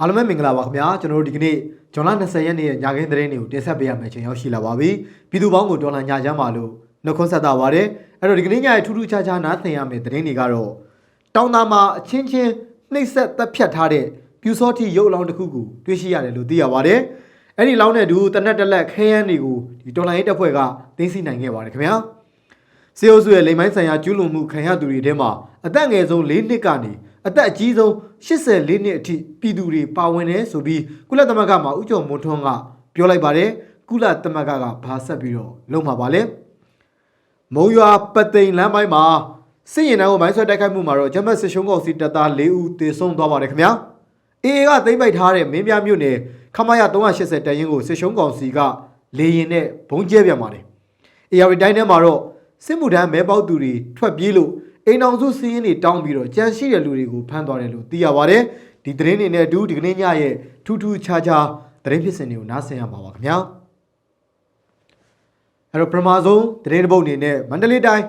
အားလုံးပဲမင်္ဂလာပါခင်ဗျာကျွန်တော်တို့ဒီကနေ့ဇွန်လ20ရက်နေ့ရဲ့ညခင်းသတင်းတွေကိုတင်ဆက်ပေးရမယ့်အချိန်ရောက်ရှိလာပါပြီပြည်သူပေါင်းကိုတော်လှန်ညချမ်းပါလို့နှုတ်ခွန်းဆက်တာပါတယ်အဲ့တော့ဒီကနေ့ညရဲ့ထူးထူးခြားခြားနားသင်ရမယ့်သတင်းတွေကတော့တောင်သားမှာအချင်းချင်းနှိပ်စက်တပ်ဖြတ်ထားတဲ့ပြူစောတိရုပ်အလောင်းတစ်ခုကိုတွေ့ရှိရတယ်လို့သိရပါတယ်အဲ့ဒီလောင်းတဲ့သူတနက်တက်လက်ခဲယမ်းတွေကိုဒီတော်လှန်ရေးတပ်ဖွဲ့ကသိမ်းဆည်းနိုင်ခဲ့ပါတယ်ခင်ဗျာစေအုပ်စုရဲ့လိမ်မိုင်းဆိုင်ရာကျူးလွန်မှုခံရသူတွေထဲမှာအသက်ငယ်ဆုံး၄နှစ်ကနေ အသက်အကြီးဆုံး84နှစ်အထိပြည်သူတွေပါဝင်တယ်ဆိုပြီးကုလသမဂ္ဂမှာဥကြုံမွန်ထွန်းကပြောလိုက်ပါတယ်ကုလသမဂ္ဂကဘာဆက်ပြီးတော့လုံမှာပါလဲမုံရွာပသိမ်လမ်းပိုင်းမှာစစ်ရင်တန်းကိုမိုင်းဆွဲတိုက်ခိုက်မှုမှာတော့ဂျမတ်စစ်ရှုံးကောင်စီတပ်သား၄ဦးသေဆုံးသွားပါတယ်ခင်ဗျာအေအေကသိမ့်ပိုက်ထားတဲ့မင်းပြမြို့နယ်ခမရ380တန်ရင်ကိုစစ်ရှုံးကောင်စီကလေရင်နဲ့ဘုံကျဲပြန်ပါတယ်အေယာရီတိုင်းထဲမှာတော့စစ်မှုထမ်းမဲပေါက်သူတွေထွက်ပြေးလို့ အိမ်အောင်စုစီးရင်တွေတောင်းပြီးတော့ကြံရှိတဲ့လူတွေကိုဖမ်းသွားတယ်လို့သိရပါတယ်ဒီသတင်းတွေနဲ့အတူဒီကနေ့ညရဲ့ထူးထူးခြားခြားသတင်းဖြစ်စဉ်တွေကိုနားဆင်ရမှာပါခင်ဗျာအဲ့တော့ပထမဆုံးသတင်းတစ်ပုဒ်အနေနဲ့မန္တလေးတိုင်း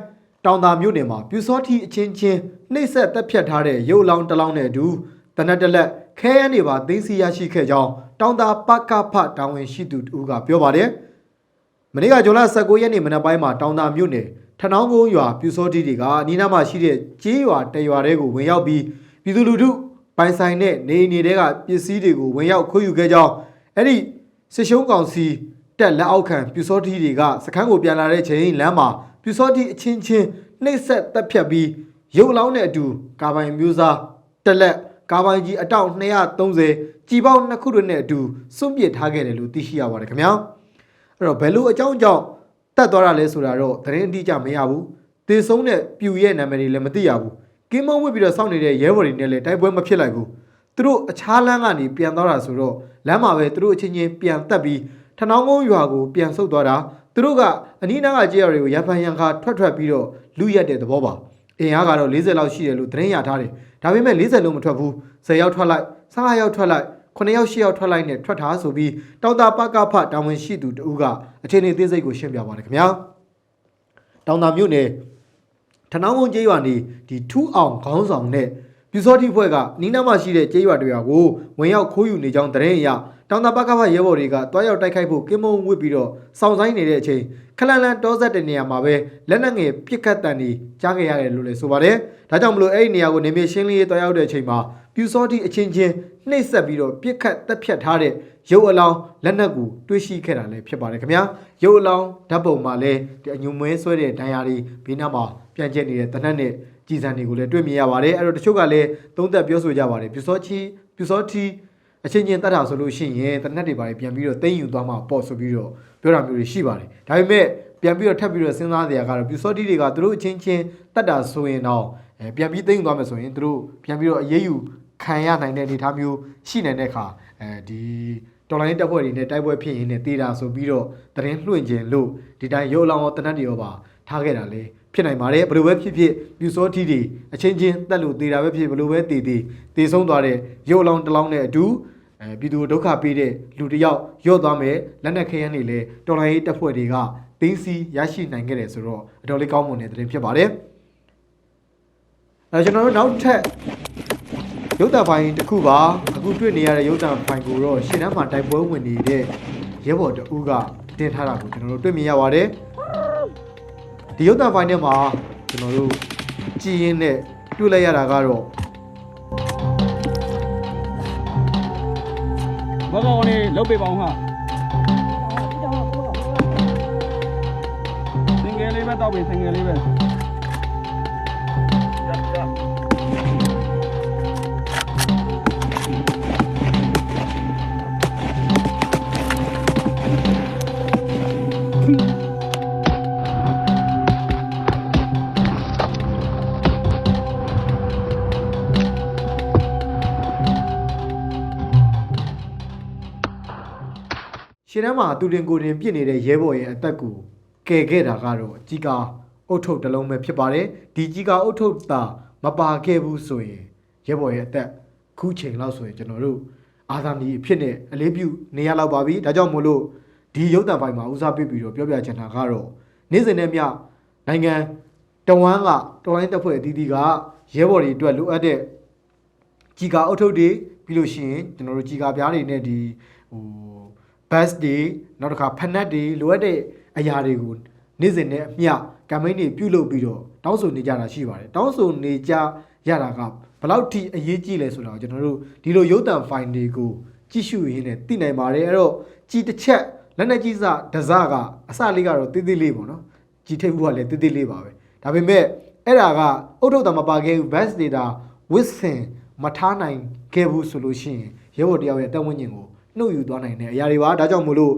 တောင်သာမြို့နယ်မှာပြူစောထီအချင်းချင်းနှိပ်စက်တက်ဖြတ်ထားတဲ့ရုပ်အလောင်းတစ်လောင်းနဲ့အတူတနက်တစ်လက်ခဲယမ်းတွေပါသိမ်းဆည်းရရှိခဲ့ကြောင်းတောင်သာပကဖတာဝန်ရှိသူတူကပြောပါတယ်မနေ့ကဇွန်လ19ရက်နေ့မနက်ပိုင်းမှာတောင်သာမြို့နယ် ထနောင်းကုန်းရွာပြူစောတိတွေကနီးနားမှာရှိတဲ့ကျေးရွာတရွာတွေကိုဝင်ရောက်ပြီးပြည်သူလူထုပိုင်ဆိုင်တဲ့နေအိမ်တွေကပစ္စည်းတွေကိုဝင်ရောက်ခိုးယူခဲ့ကြောင်းအဲ့ဒီစစ်ရှုံးကောင်စီတက်လက်အောက်ခံပြူစောတိတွေကစခန်းကိုပြန်လာတဲ့ချိန်လမ်းမှာပြူစောတိအချင်းချင်းနှိပ်စက်တက်ဖြတ်ပြီးရုပ်အလောင်းနဲ့အတူကာပိုင်မျိုးစားတက်လက်ကာပိုင်ကြီးအတောက်230ကြီးပေါင်းနှစ်ခုတို့နဲ့အတူစွန့်ပစ်ထားခဲ့တယ်လို့သိရှိရပါတယ်ခင်ဗျာအဲ့တော့ဘယ်လိုအကြောင်းကြောင့် တတ်သွားတာလဲဆိုတာတော့သတင်းအတိအကျမရဘူး။တေဆုံးတဲ့ပြူရဲ့နာမည်တွေလည်းမသိရဘူး။ကင်းမုံဝစ်ပြီးတော့စောင့်နေတဲ့ရဲဘော်တွေနဲ့လည်းတိုက်ပွဲမဖြစ်လိုက်ဘူး။သူတို့အခြားလမ်းကနေပြန်သွားတာဆိုတော့လမ်းမှာပဲသူတို့အချင်းချင်းပြန်တက်ပြီးထနောင်းကုန်းရွာကိုပြန်ဆုတ်သွားတာသူတို့ကအနီးနားကကြေးရွာတွေကိုရဖန်ရန်ခါထွက်ထွက်ပြီးတော့လူရက်တဲ့သဘောပါ။အင်အားကတော့40လောက်ရှိတယ်လို့သတင်းရထားတယ်။ဒါပေမဲ့40လုံးမထွက်ဘူး။10ရောက်ထွက်လိုက်15ရောက်ထွက်လိုက် 9ယောက်10ယောက်ထွက်လိုက်နဲ့ထွက်ထားဆိုပြီးတောင်တာပကဖတာဝန်ရှိသူတဦးကအချိန်နေသေးစိတ်ကိုရှင်းပြပါတယ်ခင်ဗျာတောင်တာမြို့နယ်ထနောင်းကုန်းကျေးရွာနေဒီထူးအောင်ခေါင်းဆောင်နဲ့ပြူစောတိဖွဲ့ကနီးနားမှာရှိတဲ့ကျေးရွာတွေရွာကိုဝင်ရောက်ခိုးယူနေကြောင်းသတင်းအရ တောင်တာပကဖရဲဘော်တွေကတွားရောက်တိုက်ခိုက်ဖို့ကင်းမုံဝစ်ပြီးတော့စောင့်ဆိုင်နေတဲ့အချိန်ခလန်လန်တောဆက်တဲ့နေရာမှာပဲလက်နက်ငယ်ပစ်ခတ်တန်တွေကြားခဲ့ရတယ်လို့လည်းဆိုပါတယ်ဒါကြောင့်မလို့အဲ့ဒီနေရာကိုနေမြေရှင်းလင်းရေးတွားရောက်တဲ့အချိန်မှာပြူစောတိအချင်းချင်းနှိပ်စက်ပြီးတော့ပြစ်ခတ်တက်ဖြတ်ထားတဲ့ရုပ်အလောင်းလက်နက်ကိုတွေးရှိခဲ့တာလည်းဖြစ်ပါတယ်ခင်ဗျာရုပ်အလောင်းဓာတ်ပုံမှာလည်းဒီအညုံမဲဆွဲတဲ့ဒဏ်ရာတွေဘေးနားမှာပြန့်ကျက်နေတဲ့တနက်နဲ့ကြည်စံတွေကိုလည်းတွေ့မြင်ရပါတယ်အဲ့တော့တချို့ကလည်းသုံးသက်ပြောဆိုကြပါတယ်ပြူစောချီပြူစောတီ အချင်းချင်းတတ်တာဆိုလို့ရှိရင်တနက်တွေပါပြန်ပြီးတော့သိမ့်ယူသွားမှာပေါ့ဆိုပြီးတော့ပြောတာမျိုးတွေရှိပါတယ်ဒါပေမဲ့ပြန်ပြီးတော့ထပ်ပြီးတော့စဉ်းစားကြရကတော့ပြူစောတီတွေကသူတို့အချင်းချင်းတတ်တာဆိုရင်တော့အဲပြန်ပြီးသိမ့်သွားမယ်ဆိုရင်သူတို့ပြန်ပြီးတော့အရေးယူခံရနိုင်တဲ့အနေအထားမျိုးရှိနိုင်တဲ့အခါအဲဒီတော်လိုင်းတပ်ဖွဲ့တွေနဲ့တိုက်ပွဲဖြစ်ရင်းနဲ့တေးတာဆိုပြီးတော့တရင်လွှင့်ခြင်းလို့ဒီတိုင်းရုပ်လောင်ရောတနတ်တွေရောပါထားခဲ့တာလေဖြစ်နိုင်ပါတယ်ဘယ်လိုပဲဖြစ်ဖြစ်ပြူစောထီတွေအချင်းချင်းတက်လို့တေးတာပဲဖြစ်ဘယ်လိုပဲတေးတေးတေးဆုံးသွားတဲ့ရုပ်လောင်တစ်လောင်းနဲ့အတူ အဲပြည်သူဒုက္ခပေးတဲ့လူတစ်ယောက်ရော့သွားမယ်လက်နက်ခဲယမ်းတွေလည်းတော်လိုင်းတပ်ဖွဲ့တွေကတင်းစီရရှိနိုင်ခဲ့တယ်ဆိုတော့အတော်လေးကောင်းမွန်တဲ့သတင်းဖြစ်ပါတယ်အဲကျွန်တော်တို့နောက်ထပ်ရုပ်တံဖိုင်တစ်ခုပါအခုတွေ့နေရတဲ့ရုပ်တံဖိုင်ကိုတော့ရှင်းတန်းမှာတိုက်ပွဲဝင်နေတဲ့ရဲဘော်တဦးကတင်ထားတာကိုကျွန်တော်တို့တွေ့မြင်ရပါတယ်ဒီရုပ်တံဖိုင်ထဲမှာကျွန်တော်တို့ကြည်ရင်နဲ့တွေ့လိုက်ရတာကတော့ ဘောကောင်လေးလုတ်ပေးပါအောင်ဟာစင်ငယ်လေးပဲတောက်ပြီစင်ငယ်လေးပဲ ရှင်းတန်းမှာသူတင်ကိုယ်တင်ပြစ်နေတဲ့ရဲဘော်ရဲ့အသက်ကိုကယ်ခဲ့တာကတော့ကြီးကာအုတ်ထုတ်တစ်လုံးပဲဖြစ်ပါတယ်ဒီကြီးကာအုတ်ထုတ်တာမပါခဲ့ဘူးဆိုရင်ရဲဘော်ရဲ့အသက်ခုချိန်လောက်ဆိုရင်ကျွန်တော်တို့အာသာနီအဖြစ်နဲ့အလေးပြုနေရလောက်ပါပြီဒါကြောင့်မို့လို့ဒီရုပ်တံပိုင်မှာဦးစားပေးပြီးတော့ပြောပြချင်တာကတော့နေ့စဉ်နဲ့မျှနိုင်ငံတဝမ်းကတော်လိုင်းတပ်ဖွဲ့အသီးသီးကရဲဘော်တွေအတွက်လိုအပ်တဲ့ကြီးကာအုတ်ထုတ်တွေပြီးလို့ရှိရင်ကျွန်တော်တို့ကြီးကားပြားတွေနဲ့ဒီဟို bus တွေနောက်တစ်ခါဖက်နက်တွေလိုအပ်တဲ့အရာတွေကိုနေ့စဉ်နဲ့အမျှ campaign တွေပြုလုပ်ပြီးတော့တောင်းဆိုနေကြတာရှိပါတယ်တောင်းဆိုနေကြရတာကဘယ်လောက်ထိအရေးကြီးလဲဆိုတာကိုကျွန်တော်တို့ဒီလိုရုပ်သံ file တွေကိုကြည့်ရှုရင်းနဲ့သိနိုင်ပါတယ်အဲ့တော့ကြီးတစ်ချက်လက်နဲ့ကြီးစဒဇကအစလေးကတော့တိတိလေးပေါ့နော်ကြီးထိပ်ဘူးကလည်းတိတိလေးပါပဲဒါပေမဲ့အဲ့ဒါကအုတ်ထုတ်တာမပါခဲ့ဘူး bus data ဝစ်စင်မထားနိုင်ခဲ့ဘူးဆိုလို့ရှိရင်ရဲဘော်တယောက်ရဲ့တက်ဝန်းကျင်ကို နှုတ်ယူသွားနိုင်တဲ့အရာတွေပါဒါကြောင့်မို့လို့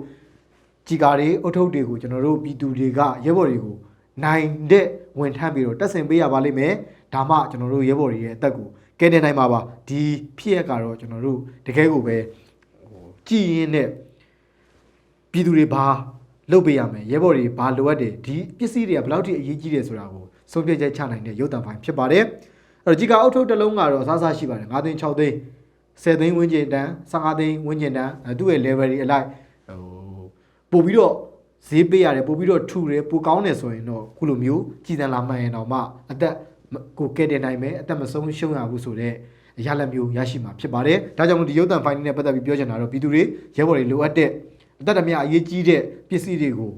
ကြီးကားတွေအုတ်ထုတ်တွေကိုကျွန်တော်တို့ပြည်သူတွေကရဲဘော်တွေကိုနိုင်တဲ့ဝင်ထမ်းပြီးတော့တက်ဆင်ပေးရပါလိမ့်မယ်ဒါမှကျွန်တော်တို့ရဲဘော်တွေရဲ့အသက်ကိုကယ်တင်နိုင်မှာပါဒီဖြစ်ရက်ကတော့ကျွန်တော်တို့တကယ်ကိုပဲဟိုကြည်ရင်နဲ့ပြည်သူတွေဘာလုပ်ပေးရမယ်ရဲဘော်တွေဘာလိုအပ်တယ်ဒီပစ္စည်းတွေကဘယ်လောက်ထိအရေးကြီးတယ်ဆိုတာကိုဆုံးဖြတ်ချက်ချနိုင်တဲ့ရုပ်သံပိုင်းဖြစ်ပါတယ်အဲ့တော့ကြီးကားအုတ်ထုတ်တစ်လုံးကတော့အစားအစားရှိပါတယ်9သိန်း6သိန်း 10သိန်းဝန်းကျင်တန်း15သိန်းဝန်းကျင်တန်းအဲသူ့ရဲ့ level တွေအလိုက်ဟိုပို့ပြီးတော့ဈေးပေးရတယ်ပို့ပြီးတော့ထူတယ်ပိုကောင်းတယ်ဆိုရင်တော့ခုလိုမျိုးကြည်တန်လာမှန်ရင်တော့မှအသက်ကိုကဲတင်နိုင်မယ်အသက်မဆုံးရှုံးရဘူးဆိုတော့ရလက်မျိုးရရှိမှာဖြစ်ပါတယ်ဒါကြောင့်မို့ဒီရုပ်သံဖိုင်နဲ့ပတ်သက်ပြီးပြောချင်တာတော့ပြည်သူတွေရဲဘော်တွေလိုအပ်တဲ့အသက်တမအရေးကြီးတဲ့ပစ္စည်းတွေကို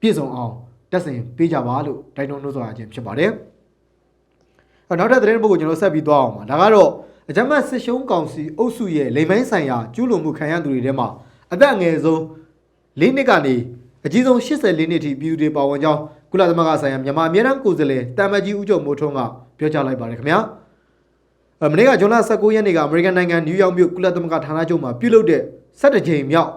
ပြည့်စုံအောင်တက်ဆင်ပေးကြပါလို့တိုက်တွန်းလို့ဆိုတာခြင်းဖြစ်ပါတယ်အဲ့နောက်ထပ်သတင်းတစ်ပုဒ်ကိုကျွန်တော်ဆက်ပြီးသွားအောင်ပါဒါကတော့ အကြမ်းဖက်စစ်ရှုံးကောင်စီအုပ်စုရဲ့လိမ်မိုင်းဆိုင်ရာကျူးလွန်မှုခံရသူတွေထဲမှာအသက်အငယ်ဆုံး၄နှစ်ကနေအကြီးဆုံး84နှစ်ထိပြည်သူတွေပါဝင်ကြောင်းကုလသမဂ္ဂဆိုင်ရာမြန်မာအမြဲတမ်းကိုယ်စားလှယ်တာမတ်ကြီးဦးကျော်မိုးထွန်းကပြောကြားလိုက်ပါတယ်ခင်ဗျာအမနေ့ကဇွန်လ19ရက်နေ့ကအမေရိကန်နိုင်ငံနယူးယောက်မြို့ကုလသမဂ္ဂဌာနချုပ်မှာပြုလုပ်တဲ့17ကြိမ်မြောက်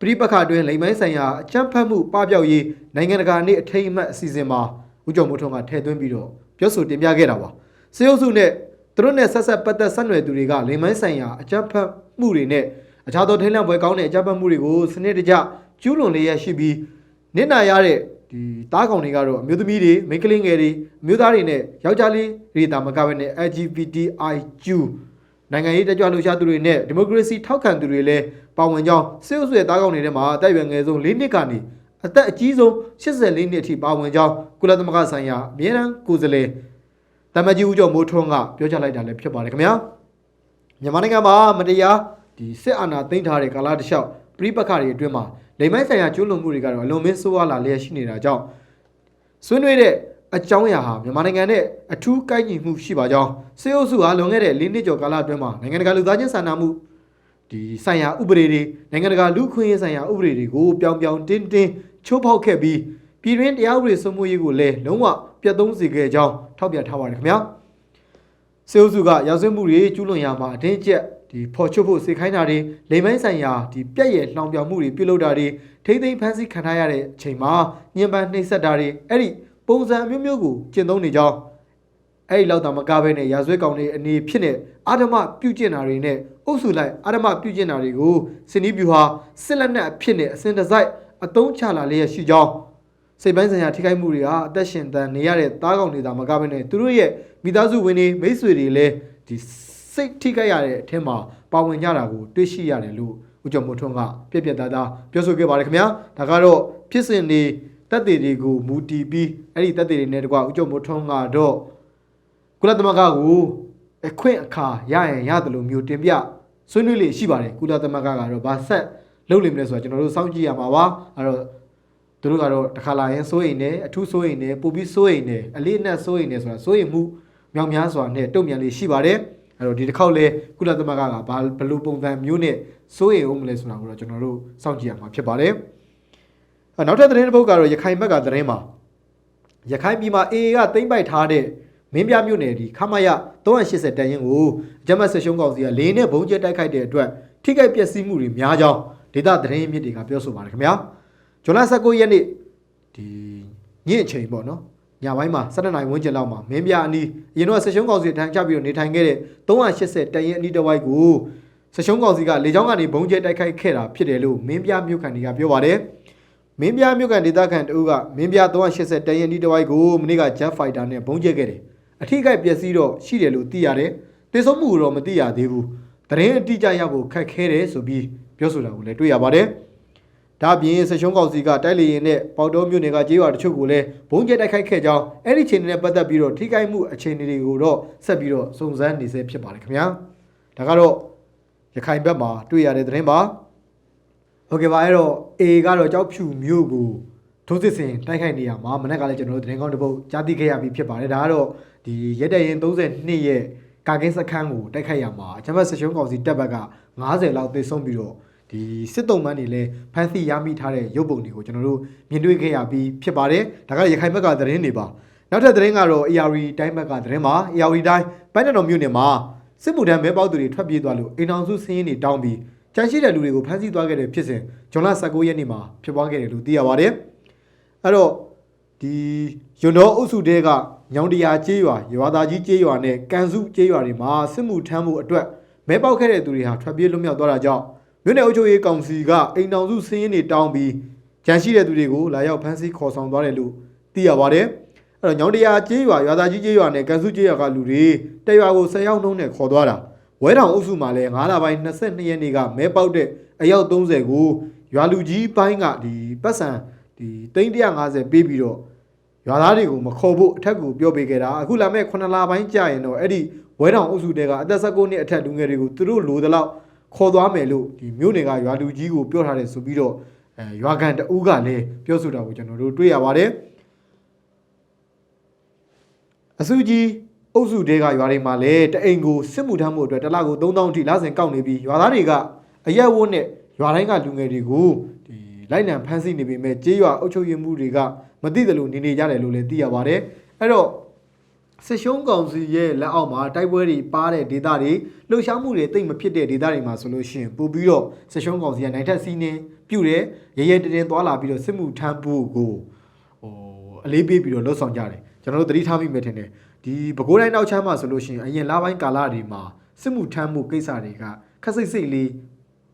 ပြည်ပခါတွင်လိမ်မိုင်းဆိုင်ရာအကြမ်းဖက်မှုပပျောက်ရေးနိုင်ငံတကာနေ့အထိမ်းအမှတ်အစီအစဉ်မှာဦးကျော်မိုးထွန်းကထည့်သွင်းပြီးတော့ပြောဆိုတင်ပြခဲ့တာပါစေအုပ်စုနဲ့ သူတို့နဲ့ဆက်ဆက်ပတ်သက်ဆက်နွယ်သူတွေကလိမ်မိုင်းဆိုင်ရာအကြမ်းဖက်မှုတွေနဲ့အခြားသောထိန်းလန့်ပွဲကောင်းတဲ့အကြမ်းဖက်မှုတွေကိုစနစ်တကျကျူးလွန်လျက်ရှိပြီးနစ်နာရတဲ့ဒီတားကောင်တွေကတော့အမျိုးသမီးတွေမိန်းကလေးငယ်တွေအမျိုးသားတွေနဲ့ယောက်ျားလေးတွေတာမကဘဲနဲ့ LGBTIQ နိုင်ငံရေးတက်ကြွလှုပ်ရှားသူတွေနဲ့ဒီမိုကရေစီထောက်ခံသူတွေလည်းပါဝင်ကြောင်းစစ်အုပ်စုရဲ့တားကောင်တွေထဲမှာအသက်အရွယ်ငယ်ဆုံး၄နှစ်ကနေအသက်အကြီးဆုံး84နှစ်အထိပါဝင်ကြောင်းကုလသမဂ္ဂဆိုင်ရာအမြဲတမ်းကိုယ်စားလှယ် တမကြီးဦးကျော်မိုးထွန်းကပြောကြားလိုက်တာလည်းဖြစ်ပါတယ်ခင်ဗျာမြန်မာနိုင်ငံမှာမတရားဒီစစ်အာဏာသိမ်းထားတဲ့ကာလတစ်လျှောက်ပြည်ပခါတွေအတွင်းမှာလိမ်မိုင်းဆိုင်ရာကျူးလွန်မှုတွေကတော့အလွန်မင်းဆိုးဝါးလာလျက်ရှိနေတာကြောင့်ဆွေးနွေးတဲ့အကြောင်းအရာဟာမြန်မာနိုင်ငံနဲ့အထူးကိုက်ညီမှုရှိပါကြောင်းစေအုပ်စုဟာလွန်ခဲ့တဲ့၄နှစ်ကျော်ကာလအတွင်းမှာနိုင်ငံတကာလူသားချင်းစာနာမှုဒီဆိုင်ရာဥပဒေတွေနိုင်ငံတကာလူခွင့်ရေးဆိုင်ရာဥပဒေတွေကိုပြောင်ပြောင်တင်းတင်းချိုးဖောက်ခဲ့ပြီး ပြည်တွင်းတရားဥပဒေစိုးမိုးရေးကိုလည်းလုံးဝပြတ်သုံးစေခဲ့ကြောင်းထောက်ပြထားပါတယ်ခင်ဗျာစေအုပ်စုကရာဇဝတ်မှုတွေကျူးလွန်ရမှာအတင်းကျပ်ဒီဖော်ချုပ်ဖို့စေခိုင်းတာတွေလိမ်မိုင်းဆိုင်ရာဒီပြက်ရဲ့လှောင်ပြောင်မှုတွေပြုလုပ်တာတွေထိမ့်သိမ်းဖမ်းဆီးခံထားရတဲ့အချိန်မှာညှဉ်းပန်းနှိပ်စက်တာတွေအဲ့ဒီပုံစံအမျိုးမျိုးကိုကျင့်သုံးနေကြောင်းအဲ့ဒီလောက်တောင်မကားပဲနဲ့ရာဇဝတ်ကောင်တွေအနေဖြစ်နေအာဓမပြုကျင့်တာတွေနဲ့အုပ်စုလိုက်အာဓမပြုကျင့်တာတွေကိုစင်နီးပြူဟာစစ်လက်နက်အဖြစ်နဲ့အစင်တစိုက်အသုံးချလာလျက်ရှိကြောင်း စိတ်ပိုင်းဆိုင်ရာထိခိုက်မှုတွေဟာအသက်ရှင်တန်နေရတဲ့သားကောင်တွေသာမကဘဲနဲ့သူတို့ရဲ့မိသားစုဝင်တွေမိတ်ဆွေတွေလည်းဒီစိတ်ထိခိုက်ရတဲ့အထက်မှာပါဝင်ကြတာကိုတွေ့ရှိရတယ်လို့ဦးကျော်မိုးထွန်းကပြက်ပြက်သားသားပြောဆိုခဲ့ပါတယ်ခင်ဗျာဒါကတော့ဖြစ်စဉ်တွေတက်တွေတွေကိုမူတည်ပြီးအဲ့ဒီတက်တွေတွေနဲ့တကွဦးကျော်မိုးထွန်းကတော့ကုလသမဂ္ဂကိုအခွင့်အခါရရင်ရတယ်လို့မျိုးတင်ပြဆွေးနွေးလေရှိပါတယ်ကုလသမဂ္ဂကတော့ဗာဆက်လုပ်လိမ့်မလဲဆိုတာကျွန်တော်တို့စောင့်ကြည့်ရမှာပါအဲ့တော့ သူတို့ကတော့တစ်ခါလာရင်စိုးရိမ်တယ်အထူးစိုးရိမ်တယ်ပိုပြီးစိုးရိမ်တယ်အလေးအနက်စိုးရိမ်တယ်ဆိုတာစိုးရိမ်မှုမြောင်များစွာနဲ့တုံ့ပြန်လေးရှိပါတယ်အဲ့တော့ဒီတစ်ခေါက်လဲကုလသမဂ္ဂကဘာဘယ်လိုပုံစံမျိုးနဲ့စိုးရိမ်အောင်မလဲဆိုတာကိုတော့ကျွန်တော်တို့စောင့်ကြည့်ရမှာဖြစ်ပါတယ်အဲ့နောက်ထပ်သတင်းတစ်ပုဒ်ကတော့ရခိုင်ဘက်ကသတင်းမှာရခိုင်ပြည်မှာ AA ကသိမ်းပိုက်ထားတဲ့မင်းပြမြို့နယ်ဒီခမရ380တန်ရင်ကိုအကြမ်းဖက်ဆက်ရှုံးကောင်စီကလေးနဲ့ဘုံကျဲတိုက်ခိုက်တဲ့အတွက်ထိခိုက်ပျက်စီးမှုတွေများကြောင်းဒေသသတင်းမြစ်တွေကပြောဆိုပါတယ်ခင်ဗျာ ဇွန်လ19ရက်နေ့ဒီညင့်အချိန်ပေါ့နော်ညပိုင်းမှာ7နိုင်ဝန်းကျင်လောက်မှာမင်းပြအနီးအရင်တော့ဆက်ရှုံးကောင်စီထမ်းချပြီးတော့နေထိုင်ခဲ့တဲ့380တန်ရင်အနီးတစ်ဝိုက်ကိုဆက်ရှုံးကောင်စီကလေကြောင်းကနေဘုံကျဲတိုက်ခိုက်ခဲ့တာဖြစ်တယ်လို့မင်းပြမြို့ခံတွေကပြောပါတယ်မင်းပြမြို့ခံဒေသခံတအုပ်ကမင်းပြ380တန်ရင်အနီးတစ်ဝိုက်ကိုမနေ့က Jet Fighter နဲ့ဘုံကျဲခဲ့တယ်အထိခိုက်ပျက်စီးတော့ရှိတယ်လို့သိရတယ်တေဆုံးမှုတော့မသိရသေးဘူးသတင်းအတိအကျရဖို့ခက်ခဲတယ်ဆိုပြီးပြောဆိုတာကိုလည်းတွေ့ရပါတယ် ဒါ့အပြင်ဆက်ရှုံးကောင်စီကတိုက်လေရင်နဲ့ပေါတော်မြို့နယ်ကကြေးရွာတချို့ကိုလည်းဘုံကျဲတိုက်ခိုက်ခဲ့ကြောင်းအဲ့ဒီချိန်နဲ့ပတ်သက်ပြီးတော့ထိခိုက်မှုအခြေအနေတွေကိုတော့ဆက်ပြီးတော့စုံစမ်းနေဆဲဖြစ်ပါတယ်ခင်ဗျာဒါကတော့ရခိုင်ဘက်မှာတွေ့ရတဲ့သတင်းပါဟုတ်ကဲ့ပါအဲ့တော့ A ကတော့ကြောက်ဖြူမျိုးကိုထိုးစစ်ဆင်တိုက်ခိုက်နေရမှာမနေ့ကလည်းကျွန်တော်တို့သတင်းကောင်းတစ်ပုဒ်ကြားသိခဲ့ရပြီးဖြစ်ပါတယ်ဒါကတော့ဒီရက်တရင်32ရဲ့ကာကင်းစခန်းကိုတိုက်ခိုက်ရမှာအချမ်းဘတ်ဆရှုံးကောင်စီတပ်ဘက်က90လောက်သေဆုံးပြီးတော့ ဒီစစ်တုံးမန်းတွေလည်းဖမ်းဆီးရမိထားတဲ့ရုပ်ပုံတွေကိုကျွန်တော်တို့မြင်တွေ့ခဲ့ရပြီးဖြစ်ပါတယ်ဒါကရခိုင်ဘက်ကသတင်းတွေပါနောက်ထပ်သတင်းကတော့ AR တိုင်းဘက်ကသတင်းမှာ AR တိုင်းပန်းတတော်မြို့နယ်မှာစစ်မှုထမ်းမဲပေါက်သူတွေထွက်ပြေးသွားလို့အိမ်အောင်စုစင်းရင်တွေတောင်းပြီးကြန့်ရှိတဲ့လူတွေကိုဖမ်းဆီးသွားခဲ့တဲ့ဖြစ်စဉ်ဇွန်လ19ရက်နေ့မှာဖြစ်ပွားခဲ့တယ်လို့သိရပါတယ်။အဲ့တော့ဒီယွန်တော်အုပ်စုတဲကညောင်တရာကျေးရွာရွာသားကြီးကျေးရွာနဲ့ကန်စုကျေးရွာတွေမှာစစ်မှုထမ်းမှုအတွက်မဲပေါက်ခဲ့တဲ့သူတွေဟာထွက်ပြေးလွတ်မြောက်သွားတာကြောင့် မြို့နယ်အုပ်ချုပ်ရေးကောင်စီကအိမ်အောင်စုစင်းရင်တွေတောင်းပြီးကြန့်ရှိတဲ့သူတွေကိုလာရောက်ဖမ်းဆီးခေါ်ဆောင်သွားတယ်လို့သိရပါတယ်။အဲ့တော့ညောင်တရာကျေးရွာရွာသားကြီးကျေးရွာနဲ့ကန်စုကျေးရွာကလူတွေတရွာကို10ယောက်နှုန်းနဲ့ခေါ်သွားတာဝဲတောင်အုပ်စုမှာလည်း9လပိုင်း22ရက်နေ့ကမဲပေါက်တဲ့အယောက်30ကိုရွာလူကြီးပိုင်းကဒီပတ်စံဒီ350ပေးပြီးတော့ရွာသားတွေကိုမခေါ်ဖို့အထက်ကိုပြောပေးခဲ့တာအခုလာမဲ့9လပိုင်းကြာရင်တော့အဲ့ဒီဝဲတောင်အုပ်စုတဲကအသက်19နှစ်အထက်လူငယ်တွေကိုသူတို့လိုသလောက် ခေါ်သွားမယ်လို့ဒီမြို့နယ်ကရွာလူကြီးကိုပြောထားတယ်ဆိုပြီးတော့အဲရွာကန်တအူးကလည်းပြောဆိုတာကိုကျွန်တော်တို့တွေ့ရပါတယ်အစုကြီးအုပ်စုတဲကရွာတွေမှာလည်းတအိမ်ကိုစစ်မှုထမ်းမှုအတွက်တစ်လကို3000အထိလစဉ်ကောက်နေပြီးရွာသားတွေကအရက်ဝတ်နဲ့ရွာတိုင်းကလူငယ်တွေကိုဒီလိုက်နံဖမ်းဆီးနေပေမဲ့ကြေးရွာအုပ်ချုပ်ရေးမှုတွေကမသိတယ်လို့နေနေကြတယ်လို့လည်းသိရပါတယ်အဲ့တော့ စစ်ရှုံးကောင်စီရဲ့လက်အောက်မှာတိုက်ပွဲတွေပါတဲ့ဒေသတွေလှုပ်ရှားမှုတွေတိတ်မဖြစ်တဲ့ဒေသတွေမှာဆိုလို့ရှိရင်ပို့ပြီးတော့စစ်ရှုံးကောင်စီကနိုင်ထက်စီးနေပြုတ်တယ်ရရဲတရင်သွားလာပြီးတော့စစ်မှုထမ်းဖို့ကိုဟိုအလေးပေးပြီးတော့လှုပ်ဆောင်ကြတယ်ကျွန်တော်တို့သတိထားမိမယ်ထင်တယ်ဒီပဲခူးတိုင်းနောက်ချမ်းမှာဆိုလို့ရှိရင်အရင်လပိုင်းကာလတွေမှာစစ်မှုထမ်းမှုကိစ္စတွေကခက်စိတ်စိတ်လေး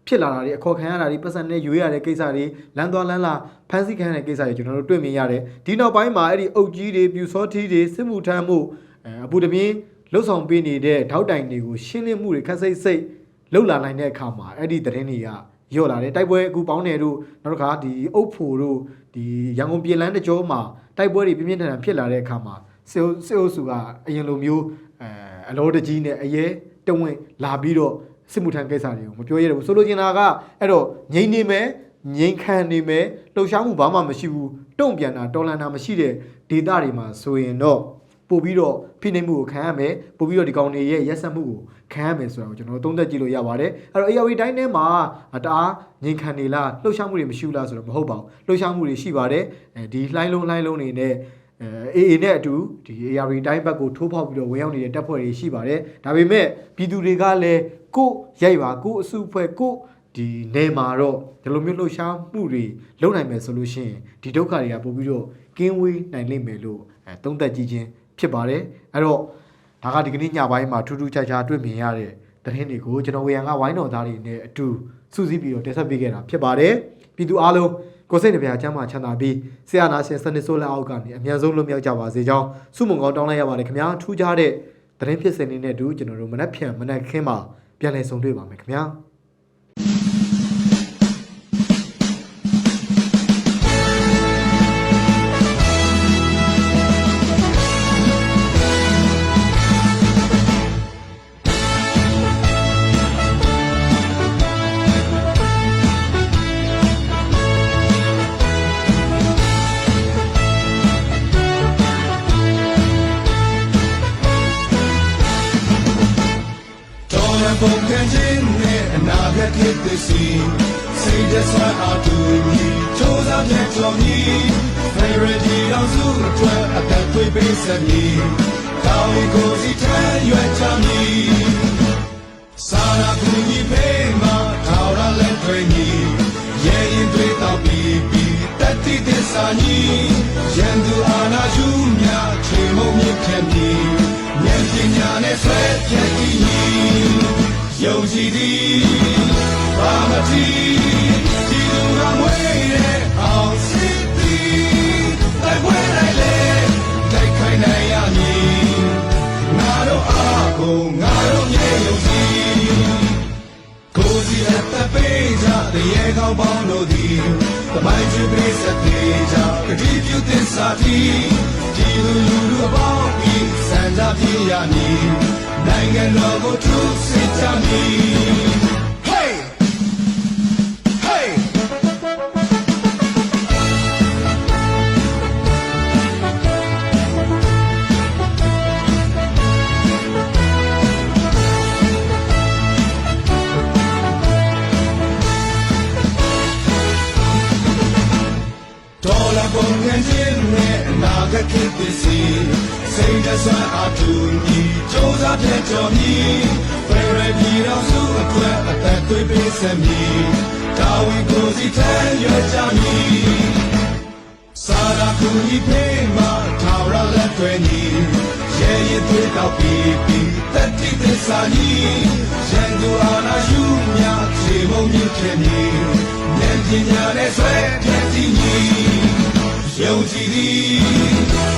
ဖြစ်လာတာတွေအခေါ်ခံရတာတွေပတ်စံနဲ့ရွေးရတဲ့ကိစ္စတွေလမ်းသွားလမ်းလာဖမ်းဆီးခံရတဲ့ကိစ္စတွေကျွန်တော်တို့တွေ့မြင်ရတယ်ဒီနောက်ပိုင်းမှာအဲ့ဒီအုပ်ကြီးတွေပြူစောထီးတွေစစ်မှုထမ်းမှုအဲအပူတပြင်းလှုပ်ဆောင်ပေးနေတဲ့ထောက်တိုင်တွေကိုရှင်းလင်းမှုတွေခက်စိတ်စိတ်လှုပ်လာနိုင်တဲ့အခါမှာအဲ့ဒီသတင်းတွေကရော့လာတယ်တိုက်ပွဲအခုပေါင်းတယ်တို့နောက်တစ်ခါဒီအုပ်ဖို့တို့ဒီရန်ကုန်ပြည်လန်းတကြောမှာတိုက်ပွဲတွေပြင်းပြင်းထန်ထန်ဖြစ်လာတဲ့အခါမှာစစ်အုပ်စစ်အုပ်စုကအရင်လိုမျိုးအဲအလောတကြီးနဲ့အရဲတဝင့်လာပြီးတော့ စစ်မှုထမ်းကိစ္စတွေကိုမပြောရဘူးဆိုလိုချင်တာကအဲ့တော့ငြိမ်နေမယ်ငြိမ်ခံနေမယ်လှုပ်ရှားမှုဘာမှမရှိဘူးတုံ့ပြန်တာတော်လန်တာမရှိတဲ့ဒေသတွေမှာဆိုရင်တော့ပို့ပြီးတော့ဖိနှိပ်မှုကိုခံရမယ်ပို့ပြီးတော့ဒီကောင်တွေရဲ့ရက်စက်မှုကိုခံရမယ်ဆိုတာကိုကျွန်တော်တို့သုံးသပ်ကြည့်လို့ရပါတယ်အဲ့တော့ ARV တိုင်းထဲမှာတအားငြိမ်ခံနေလားလှုပ်ရှားမှုတွေမရှိဘူးလားဆိုတော့မဟုတ်ပါဘူးလှုပ်ရှားမှုတွေရှိပါတယ်အဲဒီလှိုင်းလုံးလှိုင်းလုံးတွေနဲ့အဲ AA နဲ့အတူဒီ ARV တိုင်းဘက်ကိုထိုးဖောက်ပြီးတော့ဝင်ရောက်နေတဲ့တပ်ဖွဲ့တွေရှိပါတယ်ဒါပေမဲ့ပြည်သူတွေကလည်း ကိုရိုက်ပါကိုအစုဖွဲ့ကိုဒီနေမှာတော့ဒီလိုမျိုးလှုပ်ရှားမှုတွေလုပ်နိုင်မယ်ဆိုလို့ရှိရင်ဒီဒုက္ခတွေကပို့ပြီးတော့ကင်းဝေးနိုင်လိမ့်မယ်လို့အဲသုံးသပ်ကြည့်ခြင်းဖြစ်ပါတယ်အဲ့တော့ဒါကဒီကနေ့ညပိုင်းမှာထူးထူးခြားခြားတွေ့မြင်ရတဲ့သတင်းတွေကိုကျွန်တော်ဝေယံကဝိုင်းတော်သားတွေနဲ့အတူစုစည်းပြီးတော့တင်ဆက်ပေးခဲ့တာဖြစ်ပါတယ်ပြည်သူအားလုံးကိုစိတ်နှပြချမ်းသာချမ်းသာပြီးဆရာနာရှင်စနစ်ဆိုးလက်အောက်ကနေအမြန်ဆုံးလွတ်မြောက်ကြပါစေကြောင်းဆုမွန်ကောင်းတောင်းလိုက်ရပါတယ်ခင်ဗျာထူးခြားတဲ့သတင်းဖြစ်စဉ်လေးနဲ့အတူကျွန်တော်တို့မနက်ဖြန်မနက်ခင်းမှာ ပြန်လည်ဆုံတွေ့ပါမယ်ခင်ဗျာ အနာဂတ်ဖြစ်သည်စီစိတ်တဆွမ်းအားတူညီချိုးစားတဲ့ကြော်မီ Favorite အောင်စုအတွက်အသက်သွေးပေးဆက်မည်ကောင်းကိုစီထမ်းရွက်ချမည်စာရာကူညီပေးမှာထောက်ရလက်တွေညီရဲ့ရင်တွေတော့ပြီးပြီးတတိသစ္စာညီရန်သူအာနာယူမြချေမုံမြင့်ခဲ့မည်ဉာဏ်ပညာနဲ့ဆွဲပြည့်တည်ညီ ယုံကြည်သည်ဘာမတိဒီလူကမွေးတဲ့အောင်စစ်သည်တိုက်ပွဲတိုင်းလေတိုက်ခိုင်နိုင်ရမည်ငါတို့အားကိုငါတို့ရဲ့ယုံကြည်ကိုစီအသက်ပေးကြတရေကောင်းပေါင်းတို့သည်တမိုင်းကျွေးပေးစတဲ့ကြကတိပြုသစ္စာတီဒီလူလူလူအပေါင်းပြီးစံကြပြရမည် နိုင်ငံတော်ကိုထုစစ်ချမည်ဒေါ်လာကုန်ငန်းချင်းနဲ့အနာဂတ်ဖြစ်စီ စိတ်သက်ဆွမ်းအားတူညီစ조사ဖြတ်ကျော်မည်ဖယ်ရပြည်တော်စုအတွက်အသက်သွေးပေးဆက်မည်တာဝန်ကိုစီထမ်းရွက်ကြမည်စာရာကူညီဖေးမှာထာဝရလက်တွေညီရဲရဲသွေးတောက်ပြီးပြီးတက်တိသစ္စာညီရန်သူအာနာယူမြခြေမုံမြင့်ခဲ့ညီဉာဏ်ပညာနဲ့ဆွဲဖြတ်တည်ညီယုံကြည်သည်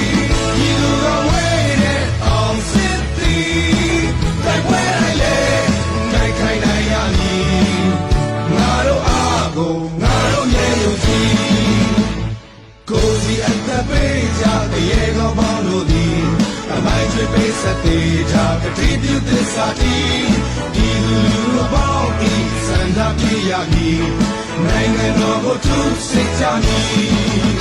င်းချွေပေးဆက်သေးကြကတိပြုသစ္စာတီဒီလူလူပေါင်းဤစန္ဒပြရမည်နိုင်ငံတော်ကိုသူစိတ်ချမည်